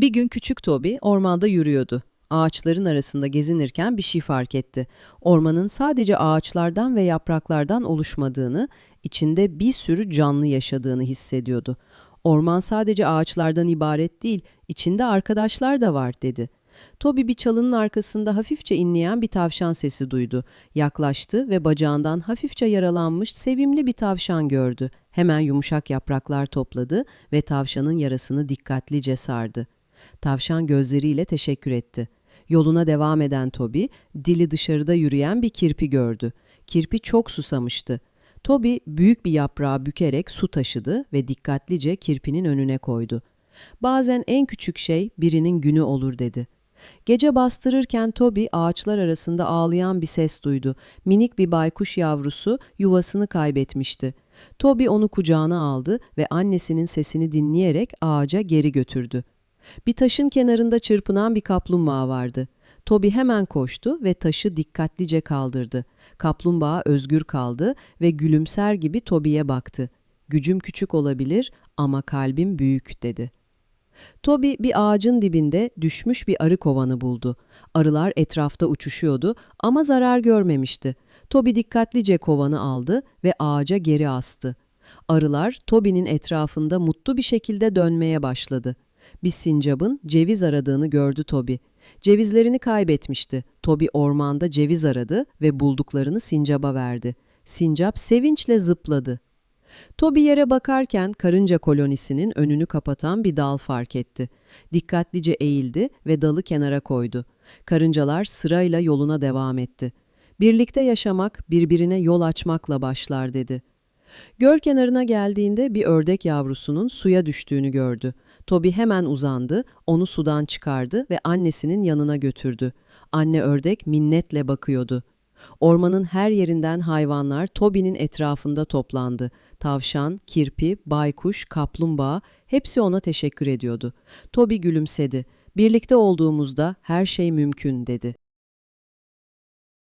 Bir gün küçük Toby ormanda yürüyordu. Ağaçların arasında gezinirken bir şey fark etti. Ormanın sadece ağaçlardan ve yapraklardan oluşmadığını, içinde bir sürü canlı yaşadığını hissediyordu. Orman sadece ağaçlardan ibaret değil, içinde arkadaşlar da var dedi. Toby bir çalının arkasında hafifçe inleyen bir tavşan sesi duydu. Yaklaştı ve bacağından hafifçe yaralanmış sevimli bir tavşan gördü. Hemen yumuşak yapraklar topladı ve tavşanın yarasını dikkatlice sardı. Tavşan gözleriyle teşekkür etti. Yoluna devam eden Toby, dili dışarıda yürüyen bir kirpi gördü. Kirpi çok susamıştı. Toby büyük bir yaprağı bükerek su taşıdı ve dikkatlice kirpinin önüne koydu. Bazen en küçük şey birinin günü olur dedi. Gece bastırırken Toby ağaçlar arasında ağlayan bir ses duydu. Minik bir baykuş yavrusu yuvasını kaybetmişti. Toby onu kucağına aldı ve annesinin sesini dinleyerek ağaca geri götürdü. Bir taşın kenarında çırpınan bir kaplumbağa vardı. Toby hemen koştu ve taşı dikkatlice kaldırdı. Kaplumbağa özgür kaldı ve gülümser gibi Toby'ye baktı. Gücüm küçük olabilir ama kalbim büyük dedi. Toby bir ağacın dibinde düşmüş bir arı kovanı buldu. Arılar etrafta uçuşuyordu ama zarar görmemişti. Toby dikkatlice kovanı aldı ve ağaca geri astı. Arılar Toby'nin etrafında mutlu bir şekilde dönmeye başladı. Bir sincapın ceviz aradığını gördü Toby. Cevizlerini kaybetmişti. Toby ormanda ceviz aradı ve bulduklarını sincaba verdi. Sincap sevinçle zıpladı. Toby yere bakarken karınca kolonisinin önünü kapatan bir dal fark etti. Dikkatlice eğildi ve dalı kenara koydu. Karıncalar sırayla yoluna devam etti. Birlikte yaşamak birbirine yol açmakla başlar dedi. Göl kenarına geldiğinde bir ördek yavrusunun suya düştüğünü gördü. Toby hemen uzandı, onu sudan çıkardı ve annesinin yanına götürdü. Anne ördek minnetle bakıyordu. Ormanın her yerinden hayvanlar Toby'nin etrafında toplandı. Tavşan, kirpi, baykuş, kaplumbağa hepsi ona teşekkür ediyordu. Toby gülümsedi. Birlikte olduğumuzda her şey mümkün dedi.